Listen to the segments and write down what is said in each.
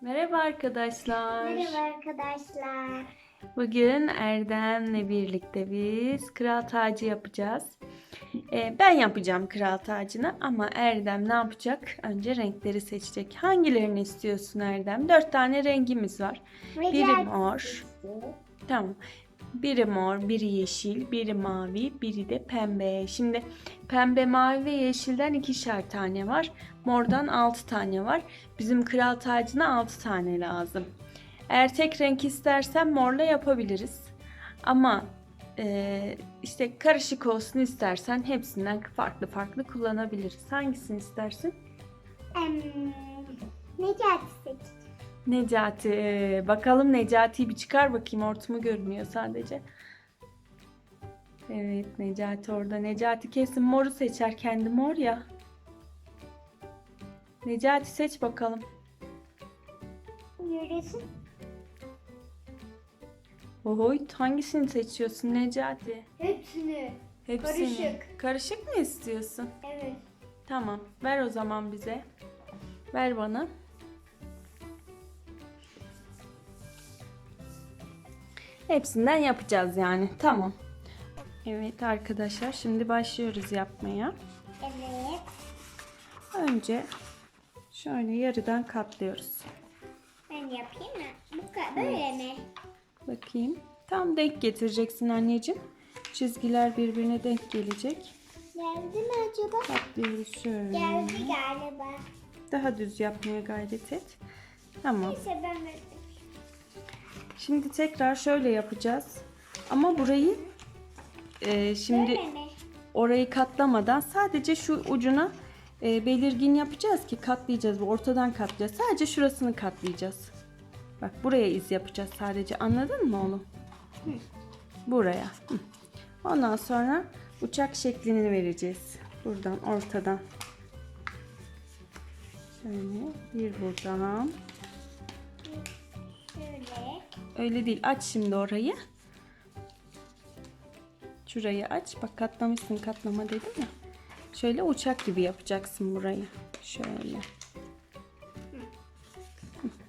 Merhaba arkadaşlar. Merhaba arkadaşlar. Bugün Erdem'le birlikte biz kral tacı yapacağız. Ee, ben yapacağım kral tacını ama Erdem ne yapacak? Önce renkleri seçecek. Hangilerini istiyorsun Erdem? Dört tane rengimiz var. Biri mor. Tamam. Biri mor, biri yeşil, biri mavi, biri de pembe. Şimdi pembe, mavi ve yeşilden ikişer tane var. Mordan altı tane var. Bizim kral tacına altı tane lazım. Eğer tek renk istersen morla yapabiliriz. Ama e, işte karışık olsun istersen hepsinden farklı farklı kullanabiliriz. Hangisini istersin? Em, Necati seç. Necati. e, Bakalım Necati'yi bir çıkar bakayım. Ortumu görünüyor sadece. Evet Necati orada. Necati kesin moru seçer. Kendi mor ya. Necati seç bakalım. Yürüsün. Ohoy hangisini seçiyorsun Necati? Hepsini. Hepsini. Karışık. Karışık mı istiyorsun? Evet. Tamam. Ver o zaman bize. Ver bana. Hepsinden yapacağız yani. Tamam. Evet arkadaşlar şimdi başlıyoruz yapmaya. Evet. Önce şöyle yarıdan katlıyoruz. Ben yapayım mı? Bu kadar böyle mi? Bakayım. Tam denk getireceksin anneciğim. Çizgiler birbirine denk gelecek. Geldi mi acaba? Katlıyoruz şöyle. Geldi galiba. Daha düz yapmaya gayret et. Tamam. Neyse ben böyle. Şimdi tekrar şöyle yapacağız. Ama burayı e, şimdi orayı katlamadan sadece şu ucuna e, belirgin yapacağız ki katlayacağız. Bu Ortadan katlayacağız. Sadece şurasını katlayacağız. Bak buraya iz yapacağız sadece. Anladın mı oğlum? Buraya. Hı. Ondan sonra uçak şeklini vereceğiz. Buradan ortadan. Şöyle bir buradan. Öyle değil. Aç şimdi orayı. Şurayı aç. Bak katlamışsın katlama dedim ya. Şöyle uçak gibi yapacaksın burayı. Şöyle.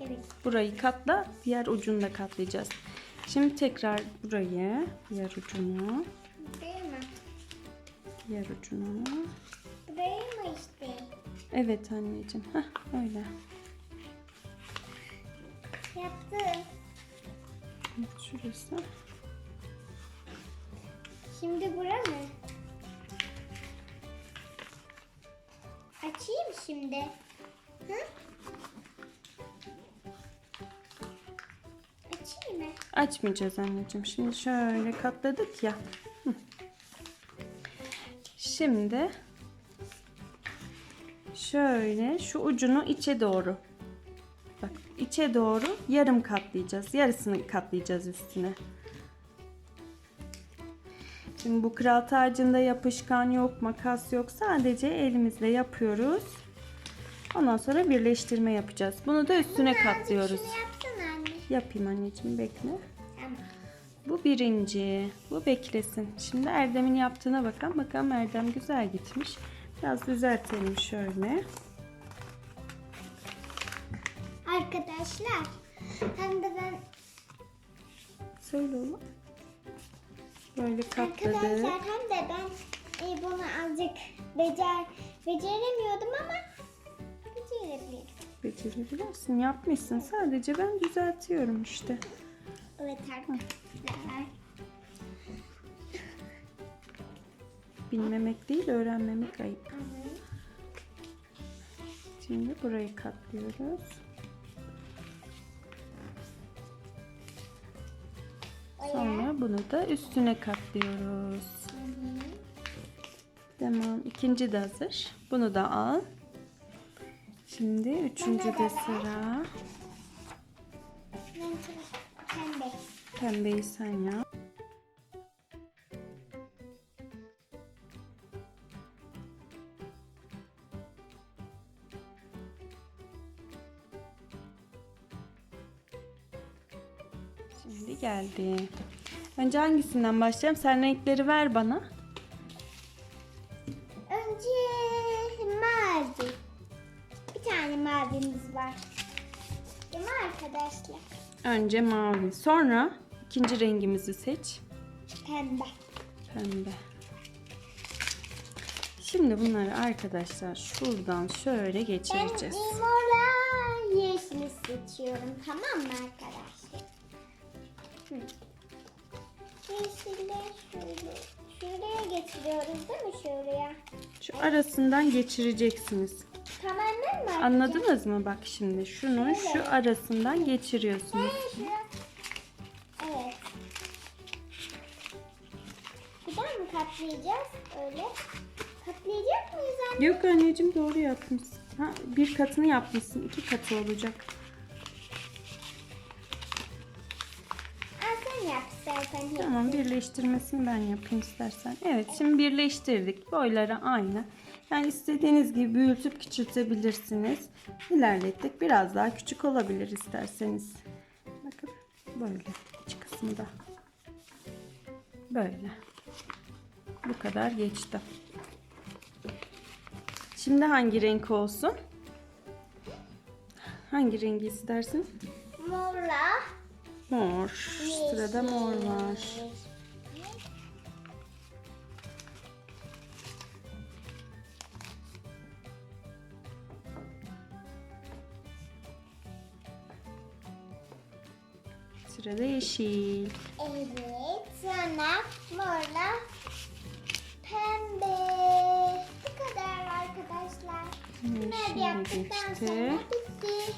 Evet. Burayı katla. Diğer ucunu da katlayacağız. Şimdi tekrar burayı. Diğer ucunu. Değil mi? Diğer ucunu. Burayı mı işte? Evet anneciğim. Heh, öyle. Yaptım. Evet, şurası. Şimdi bura mı? Açayım şimdi. Hı? Açayım mı? Açmayacağız anneciğim. Şimdi şöyle katladık ya. Şimdi şöyle şu ucunu içe doğru. İçe doğru yarım katlayacağız. Yarısını katlayacağız üstüne. Şimdi bu kral tacında yapışkan yok, makas yok. Sadece elimizle yapıyoruz. Ondan sonra birleştirme yapacağız. Bunu da üstüne katlıyoruz. Şunu yapsana anne. Yapayım anneciğim bekle. Tamam. Bu birinci. Bu beklesin. Şimdi Erdem'in yaptığına bakalım. Bakalım Erdem güzel gitmiş. Biraz düzeltelim şöyle. Arkadaşlar hem de ben Söyle oğlum. Böyle katladık. arkadaşlar hem de ben e, bunu azıcık becer beceremiyordum ama becerebilirim. Becerebilirsin. Yapmışsın. Sadece ben düzeltiyorum işte. Evet arkadaşlar. Bilmemek değil, öğrenmemek ayıp. Şimdi burayı katlıyoruz. Sonra bunu da üstüne katlıyoruz. Tamam. ikinci de hazır. Bunu da al. Şimdi üçüncü de sıra. Pembeyi sen yap. Şimdi geldi. Önce hangisinden başlayalım? Sen renkleri ver bana. Önce mavi. Bir tane mavimiz var. Değil mi arkadaşlar? Önce mavi. Sonra ikinci rengimizi seç. Pembe. Pembe. Şimdi bunları arkadaşlar şuradan şöyle Ben geçireceğiz. morla yeşili seçiyorum. Tamam mı arkadaşlar? Hı. Yeşille şöyle, şuraya getiriyoruz değil mi şuraya? Şu arasından geçireceksiniz. Tamamen mi? Anladınız mı? Bak şimdi şunu şu arasından geçiriyorsunuz. Evet. şura- Evet. Daha mı katlayacağız? Öyle. Katlayacak mıyız anne? Yok anneciğim doğru yapmışsın. Ha, bir katını yapmışsın. iki katı olacak. Yap istersen. hepsini. Tamam birleştirmesini ben yapayım istersen. Evet şimdi birleştirdik. Boyları aynı. Yani istediğiniz gibi büyütüp küçültebilirsiniz. İlerlettik. Biraz daha küçük olabilir isterseniz. Bakın böyle iç kısmı da. Böyle. Bu kadar geçti. Şimdi hangi renk olsun? Hangi rengi istersin? Morla. Mor. Sırada mor var. Sırada yeşil. Evet. Sonra morla pembe. Bu kadar arkadaşlar. Bunları yaptıktan sonra bitti.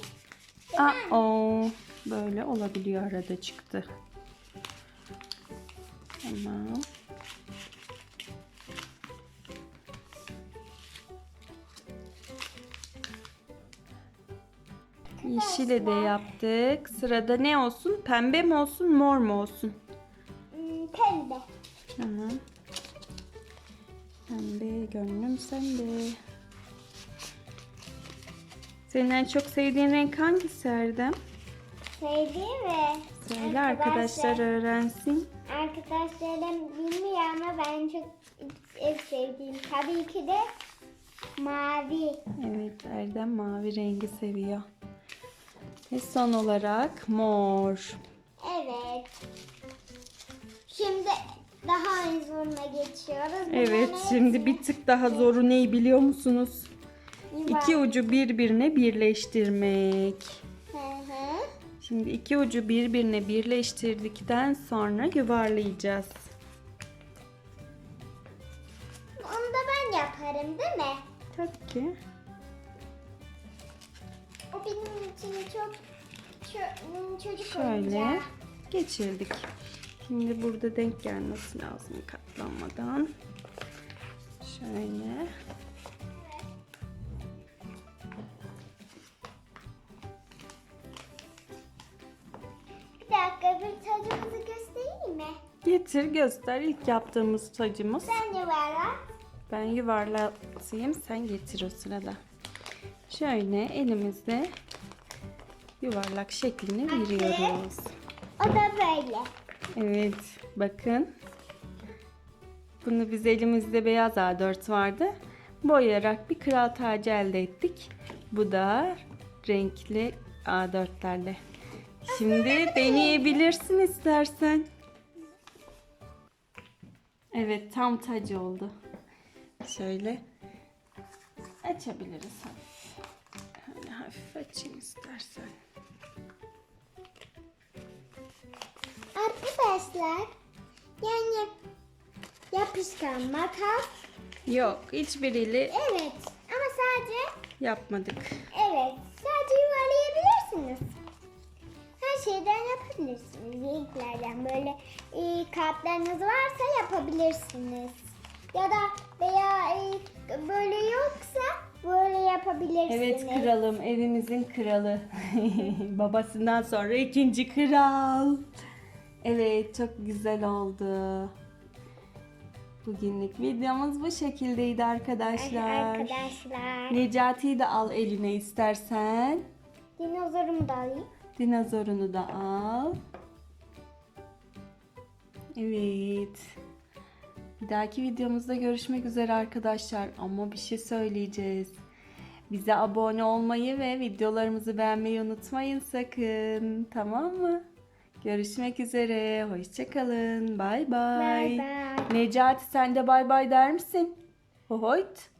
Aa, o böyle olabiliyor arada çıktı. Tamam. Yeşile de yaptık. Sırada ne olsun? Pembe mi olsun, mor mu olsun? Hmm, pembe. Tamam. Pembe gönlüm sende. Senin en çok sevdiğin renk hangisi Erdem? Sevdiğim ve Söyle arkadaşlar öğrensin. Arkadaşlarım bilmiyor ama ben çok en sevdiğim tabii ki de mavi. Evet Erdem mavi rengi seviyor. Ve son olarak mor. Evet. Şimdi daha en zoruna geçiyoruz. Evet Bunların şimdi bir tık daha zoru neyi biliyor musunuz? İki ucu birbirine birleştirmek. Şimdi iki ucu birbirine birleştirdikten sonra yuvarlayacağız. Onu da ben yaparım değil mi? Tabii ki. O benim için çok ço- çocuk Şöyle oyuncağı. geçirdik. Şimdi burada denk gelmesi lazım katlanmadan. Şöyle. Getir göster ilk yaptığımız tacımız. Sen de var ha? Ben yuvarlatayım sen getir o sırada. Şöyle elimizde yuvarlak şeklini veriyoruz. O da böyle. Evet bakın. Bunu biz elimizde beyaz A4 vardı. Boyayarak bir kral tacı elde ettik. Bu da renkli A4'lerle. Şimdi deneyebilirsin istersen. Evet tam tacı oldu. Şöyle açabiliriz hafif. Hani hafif açayım istersen. Arkadaşlar yani yapışkan makas. Yok hiçbiriyle Evet ama sadece yapmadık. evet yapabilirsiniz. Renklerden böyle e, kartlarınız varsa yapabilirsiniz. Ya da veya e, böyle yoksa böyle yapabilirsiniz. Evet kralım, evimizin kralı. Babasından sonra ikinci kral. Evet, çok güzel oldu. Bugünlük videomuz bu şekildeydi arkadaşlar. Arkadaşlar. Necati'yi de al eline istersen. Dinozorumu da alayım. Dinozorunu da al. Evet. Bir dahaki videomuzda görüşmek üzere arkadaşlar. Ama bir şey söyleyeceğiz. Bize abone olmayı ve videolarımızı beğenmeyi unutmayın sakın. Tamam mı? Görüşmek üzere. Hoşçakalın. Bay bay. Necati sen de bay bay der misin? Hohoyt.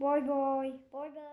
Boy boy. Boy boy.